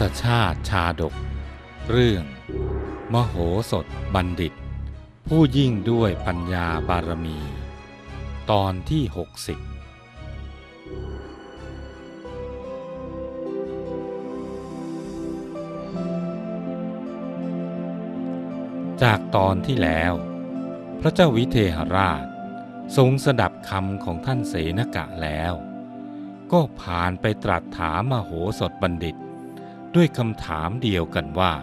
ศชาติชาดก เรื่อง มโหสถบัณฑิต ผู้ยิ่งด้วยปัญญาบารมี ตอนที่ 60จากตอนที่แล้ว พระเจ้าวิเทหราช ทรงสดับคำของท่านเสนกะแล้ว ก็ผ่านไปตรัสถามมโหสถบัณฑิต ด้วยคำถามเดียวกันว่า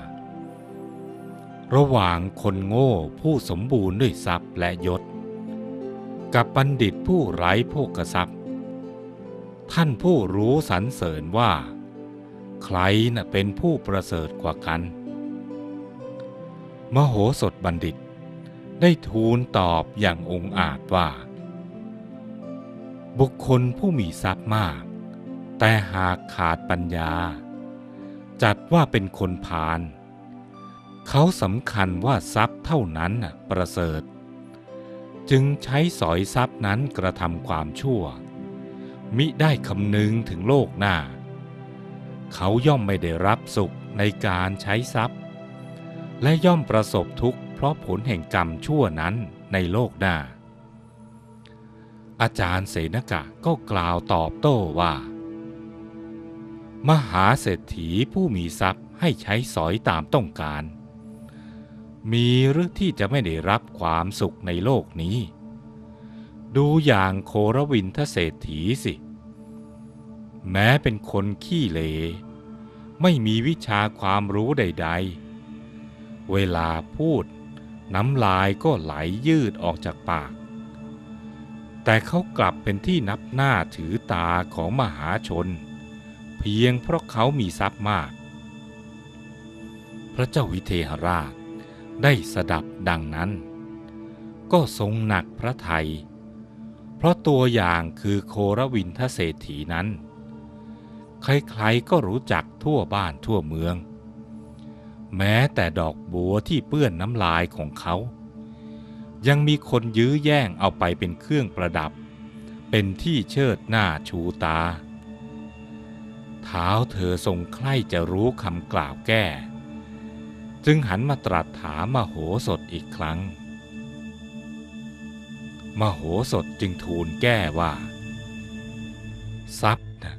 ระหว่างคนโง่ผู้สมบูรณ์ด้วยทรัพย์และยศ กับบัณฑิตผู้ไร้โภกทรัพย์ ท่านผู้รู้สรรเสริญว่า ใครน่ะเป็นผู้ประเสริฐกว่ากัน มโหสถบัณฑิตได้ทูลตอบอย่างองอาจว่า บุคคลผู้มีทรัพย์มาก แต่หากขาดปัญญา จัดว่าเป็นคนพาลเขาสำคัญว่าทรัพย์เท่านั้นประเสริฐ จึงใช้สอยทรัพย์นั้นกระทำความชั่ว มิได้คำนึงถึงโลกหน้า เขาย่อมไม่ได้รับสุขในการใช้ทรัพย์ และย่อมประสบทุกข์เพราะผลแห่งกรรมชั่วนั้นในโลกหน้า อาจารย์เสนกะก็กล่าวตอบโต้ว่า มหาเศรษฐีผู้มีทรัพย์ให้ใช้สอยตามต้องการ มีหรือที่จะไม่ได้รับความสุขในโลกนี้ ดูอย่างโครวินทเศรษฐีสิ แม้เป็นคนขี้เล ไม่มีวิชาความรู้ใด ๆ เวลาพูดน้ำลายก็ไหลยืดออกจากปาก แต่เขากลับเป็นที่นับหน้าถือตาของมหาชน เพียงเพราะเขามีทรัพย์มาก พระเจ้าวิเทหราชได้สดับดังนั้น ก็ทรงหนักพระไทย เพราะตัวอย่างคือโครวินทเศรษฐีนั้น ใครๆก็รู้จักทั่วบ้านทั่วเมือง แม้แต่ดอกบัวที่เปื้อนน้ำลายของเขา ยังมีคนยื้อแย่งเอาไปเป็นเครื่องประดับ เป็นที่เชิดหน้าชูตา เท้าเธอทรงใคร่จะรู้คำกล่าวแก้ จึงหันมาตรัสถามมโหสถอีกครั้ง มโหสถจึงทูลแก้ว่า ทรัพย์นะ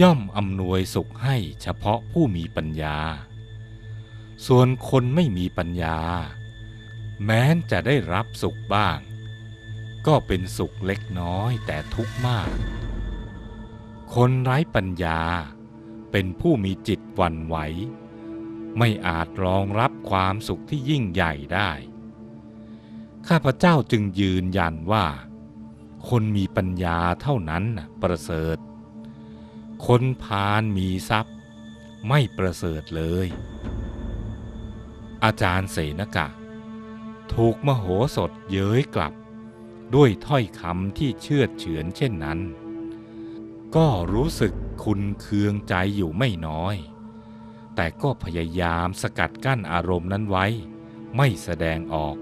ย่อมอำนวยสุขให้เฉพาะผู้มีปัญญา ส่วนคนไม่มีปัญญา แม้นจะได้รับสุขบ้าง ก็เป็นสุขเล็กน้อยแต่ทุกข์มาก คนไร้ปัญญา เป็นผู้มีจิตวันไหว ไม่อาจรองรับความสุขที่ยิ่งใหญ่ได้ ข้าพเจ้าจึงยืนยันว่า คนมีปัญญาเท่านั้นประเสริฐ คนพาลมีทรัพย์ ไม่ประเสริฐเลย อาจารย์เสนกะ ถูกมโหสถเย้ยกลับด้วยถ้อยคำที่เชื่อดเฉือนเช่นนั้น ก็รู้สึกคุณเคืองใจอยู่ไม่น้อย แต่ก็พยายามสกัดกั้นอารมณ์นั้นไว้ ไม่แสดงออก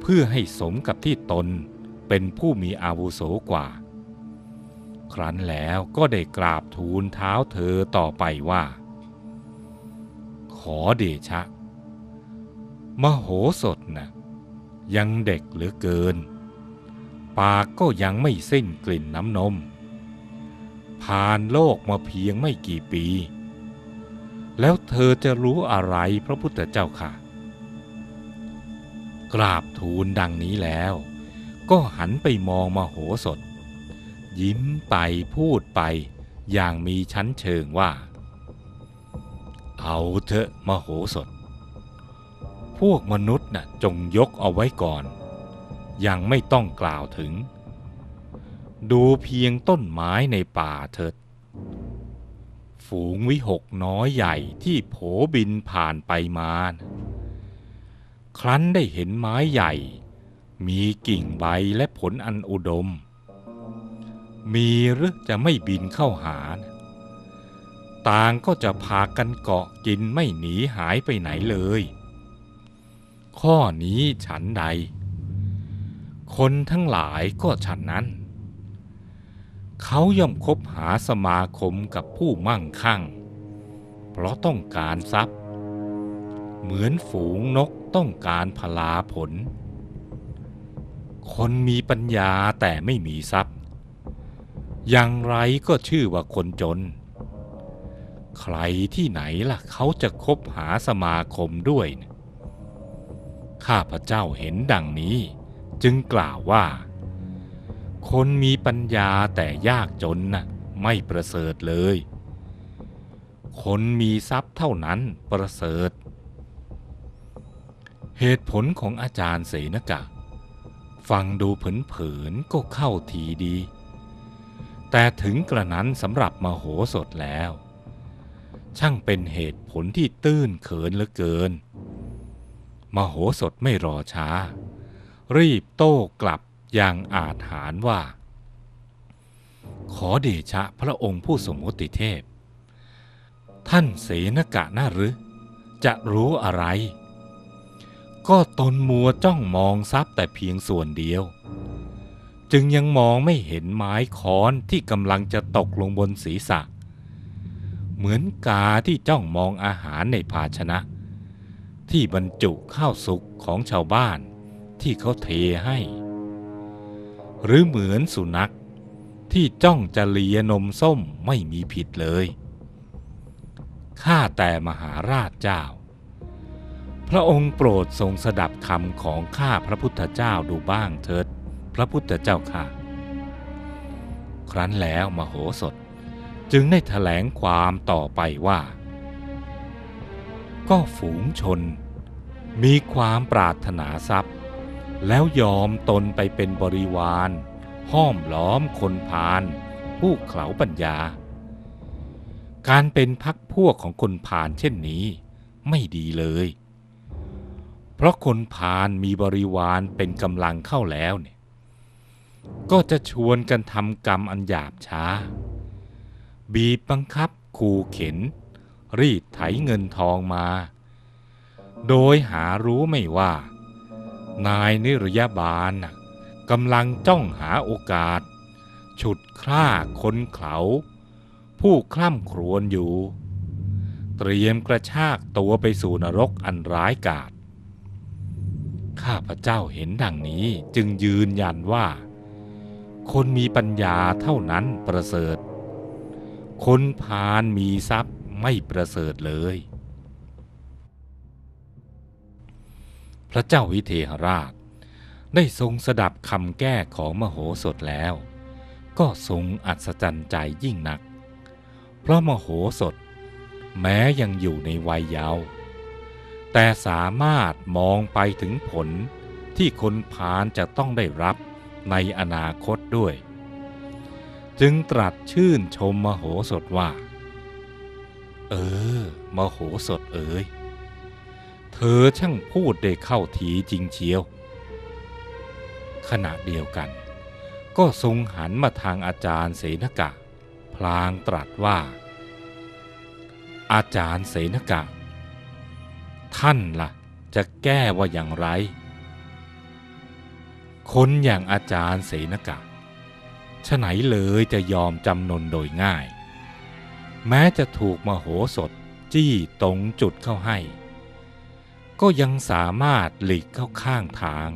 เพื่อให้สมกับที่ตนเป็นผู้มีอาวุโสกว่า ครั้นแล้วก็ได้กราบทูลเท้าเธอต่อไปว่า ขอเดชะ มโหสถนะยังเด็กเหลือเกิน ปากก็ยังไม่สิ้นกลิ่นน้ำนม ผ่านโลกมาเพียงไม่กี่ปี แล้วเธอจะรู้อะไรพระพุทธเจ้าค่ะ กราบทูลดังนี้แล้ว ก็หันไปมองมโหสถ ยิ้มไปพูดไปอย่างมีชั้นเชิงว่า เอาเถอะมโหสถ พวกมนุษย์น่ะจงยกเอาไว้ก่อน ยังไม่ต้องกล่าวถึง ดูเพียงต้นไม้ในป่าเถิด ฝูงวิหกน้อยใหญ่ที่โผบินผ่านไปมานะครั้นได้เห็นไม้ใหญ่ มีกิ่งใบและผลอันอุดม มีหรือจะไม่บินเข้าหานะต่างก็จะพากันเกาะกินไม่หนีหายไปไหนเลย ข้อนี้ฉันใด คนทั้งหลายก็ฉันนั้น เขาย่อมคบหาสมาคมกับผู้มั่งคั่ง เพราะต้องการทรัพย์ เหมือนฝูงนกต้องการพลาผล คนมีปัญญาแต่ไม่มีทรัพย์ อย่างไรก็ชื่อว่าคนจน ใครที่ไหนล่ะเขาจะคบหาสมาคมด้วย ข้าพระเจ้าเห็นดังนี้จึงกล่าวว่า คนมีปัญญาแต่ยากจนน่ะไม่ประเสริฐเลย คนมีทรัพย์เท่านั้นประเสริฐ เหตุผลของอาจารย์เสนกะ ฟังดูเผินๆก็เข้าทีดี แต่ถึงกระนั้นสำหรับมโหสถแล้ว ช่างเป็นเหตุผลที่ตื้นเขินเหลือเกิน มโหสถไม่รอช้า รีบโต้กลับ อย่างอาจหารว่า ขอเดชะพระองค์ผู้สมมติเทพ ท่านเสนกะน่าหรือ จะรู้อะไร ก็ตนมัวจ้องมองทรัพย์แต่เพียงส่วนเดียว จึงยังมองไม่เห็นไม้ค้อนที่กำลังจะตกลงบนศีรษะ เหมือนกาที่จ้องมองอาหารในภาชนะ ที่บรรจุข้าวสุกของชาวบ้านที่เขาเทให้ หรือเหมือนสุนัข ที่จ้องจะเลียนมส้มไม่มีผิดเลย ข้าแต่มหาราชเจ้า พระองค์โปรดทรงสดับคำของข้าพระพุทธเจ้าดูบ้างเถิด พระพุทธเจ้าค่ะ ครั้นแล้วมโหสถจึงได้ถแถลงความต่อไปว่า ก็ฝูงชน มีความปรารถนาทรัพย์ แล้วยอมตนไปเป็นบริวารห้อมล้อมคนพาลผู้เขลาปัญญา การเป็นพักพวกของคนพาลเช่นนี้ ไม่ดีเลย เพราะคนพาลมีบริวารเป็นกำลังเข้าแล้วเนี่ยก็จะชวนกันทำกรรมอันหยาบช้า บีบบังคับขู่เข็น รีดไถเงินทองมา โดยหารู้ไม่ว่า นายนิรยาบาลกำลังจ้องหาโอกาส ฉุดคร่าคนเขาผู้คล่ำครวญอยู่ เตรียมกระชากตัวไปสู่นรกอันร้ายกาจข้าพเจ้าเห็นดังนี้จึงยืนยันว่า คนมีปัญญาเท่านั้นประเสริฐ คนพาลมีทรัพย์ไม่ประเสริฐเลย พระเจ้าวิเทหราช ได้ทรงสดับคำแก้ของมโหสถแล้ว ก็ทรงอัศจรรย์ใจยิ่งนัก เพราะมโหสถ แม้ยังอยู่ในวัยเยาว์แต่สามารถมองไปถึงผลที่คนพาลจะต้องได้รับในอนาคตด้วย จึงตรัสชื่นชมมโหสถว่า เออ มโหสถเอ๋ย เธอช่างพูดได้เข้าทีจริงเชียว ขณะเดียวกัน ก็ทรงหันมาทางอาจารย์เสนกะ พลางตรัสว่า อาจารย์เสนกะ ท่านละ่ะ จะแก้ว่าอย่างไร คนอย่างอาจารย์เสนกะฉไหนเลยจะยอมจำนนโดยง่าย แม้จะถูกมโหสถจี้ตรงจุดเข้าให้ ก็ยังสามารถหลีกเข้าข้างทาง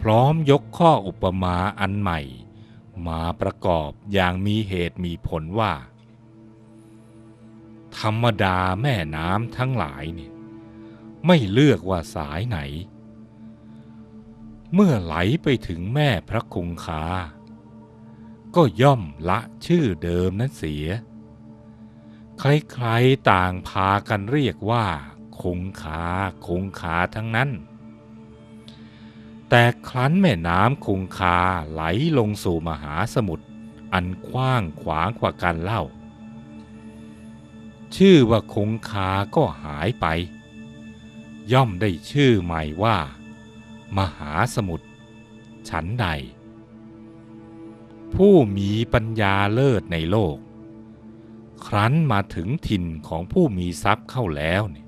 พร้อมยกข้ออุปมาอันใหม่ มาประกอบอย่างมีเหตุมีผลว่า ธรรมดาแม่น้ำทั้งหลายเนี่ยไม่เลือกว่าสายไหน เมื่อไหลไปถึงแม่พระคงคา ก็ย่อมละชื่อเดิมนั้นเสีย ใครๆต่างพากันเรียกว่า คงคาคงคาทั้งนั้น แต่ครั้นแม่น้ำคงคาไหลลงสู่มหาสมุทรอันกว้างขวางกว่ากันเล่า ชื่อว่าคงคาก็หายไป ย่อมได้ชื่อใหม่ว่า มหาสมุทรฉันใด ผู้มีปัญญาเลิศในโลก ครั้นมาถึงถิ่นของผู้มีทรัพย์เข้าแล้วเนี่ย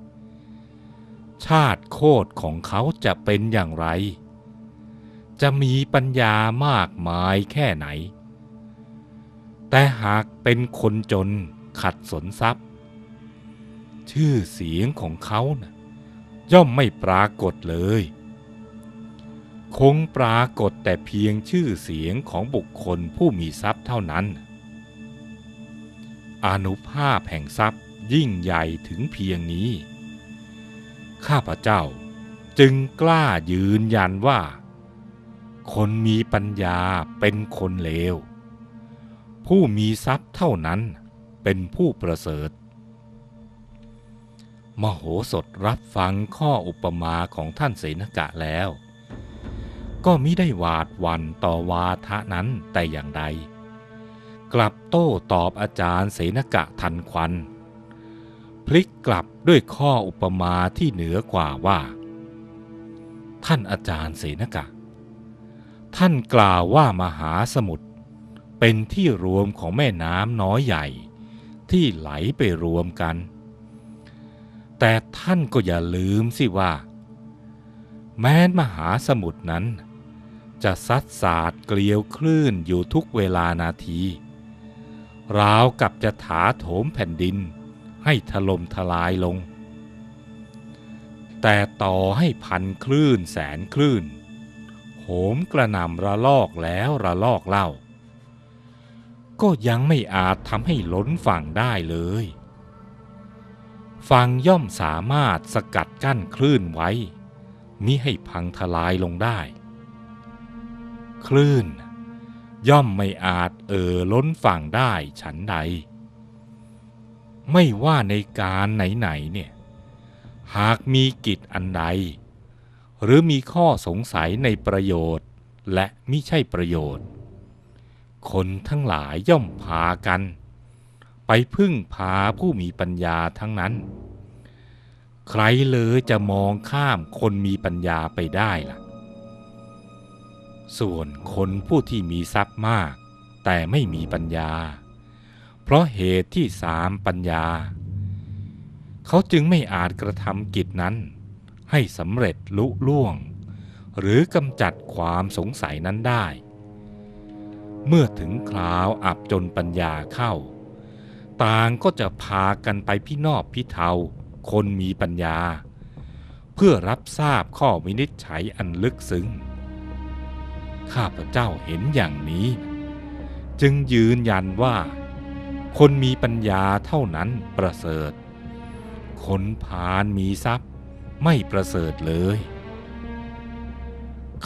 ชาติโคตรของเขาจะเป็นอย่างไร จะมีปัญญามากมายแค่ไหน แต่หากเป็นคนจนขัดสนทรัพย์ ชื่อเสียงของเขานะ่ะย่อมไม่ปรากฏเลย คงปรากฏแต่เพียงชื่อเสียงของบุคคลผู้มีทรัพย์เท่านั้น อนุภาพแห่งทรัพย์ยิ่งใหญ่ถึงเพียงนี้ ข้าพเจ้าจึงกล้ายืนยันว่า คนมีปัญญาเป็นคนเลว ผู้มีทรัพย์เท่านั้นเป็นผู้ประเสริฐ มโหสถรับฟังข้ออุปมาของท่านเสนกะแล้ว ก็มิได้หวาดวันต่อวาทะนั้นแต่อย่างใด กลับโต้ตอบอาจารย์เสนกะทันควัน พลิกกลับด้วยข้ออุปมาที่เหนือกว่าว่า ท่านอาจารย์เสนกะ ท่านกล่าวว่ามหาสมุทรเป็นที่รวมของแม่น้ำน้อยใหญ่ ที่ไหลไปรวมกัน แต่ท่านก็อย่าลืมสิว่า แม้นมหาสมุทรนั้น จะซัดสาดเกลียวคลื่นอยู่ทุกเวลานาทีราวกับจะถาโถมแผ่นดิน ให้ถล่มทลายลง แต่ต่อให้พันคลื่นแสนคลื่น โหมกระหน่ำระลอกแล้วระลอกเล่า ก็ยังไม่อาจทำให้ล้นฝั่งได้เลย ฝั่งย่อมสามารถสกัดกั้นคลื่นไว้ มิให้พังทลายลงได้ คลื่นย่อมไม่อาจเอ่อล้นฝั่งได้ฉันใด ไม่ว่าในการไหนๆเนี่ยหากมีกิจอันใด หรือมีข้อสงสัยในประโยชน์และมิใช่ประโยชน์ คนทั้งหลายย่อมพากัน ไปพึ่งพาผู้มีปัญญาทั้งนั้น ใครเลยจะมองข้ามคนมีปัญญาไปได้ล่ะ ส่วนคนผู้ที่มีทรัพย์มาก แต่ไม่มีปัญญา เพราะเหตุที่สามปัญญา เขาจึงไม่อาจกระทำกิจนั้น ให้สำเร็จลุล่วง หรือกำจัดความสงสัยนั้นได้ เมื่อถึงคราวอับจนปัญญาเข้า ต่างก็จะพากันไปพินอบพิเทาคนมีปัญญา เพื่อรับทราบข้อวินิจฉัยอันลึกซึ้ง ข้าพเจ้าเห็นอย่างนี้ จึงยืนยันว่า คนมีปัญญาเท่านั้นประเสริฐ คนพาลมีทรัพย์ไม่ประเสริฐเลย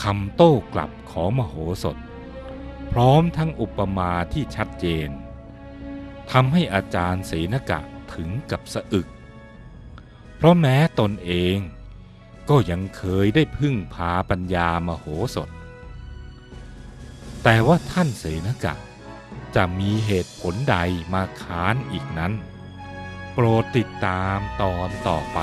คำโต้กลับของมโหสถ พร้อมทั้งอุปมาที่ชัดเจนทำให้อาจารย์เสนกะถึงกับสะอึก เพราะแม้ตนเองก็ยังเคยได้พึ่งพาปัญญามโหสถ แต่ว่าท่านเสนกะ จะมีเหตุผลใดมาค้านอีกนั้น โปรดติดตามตอนต่อไป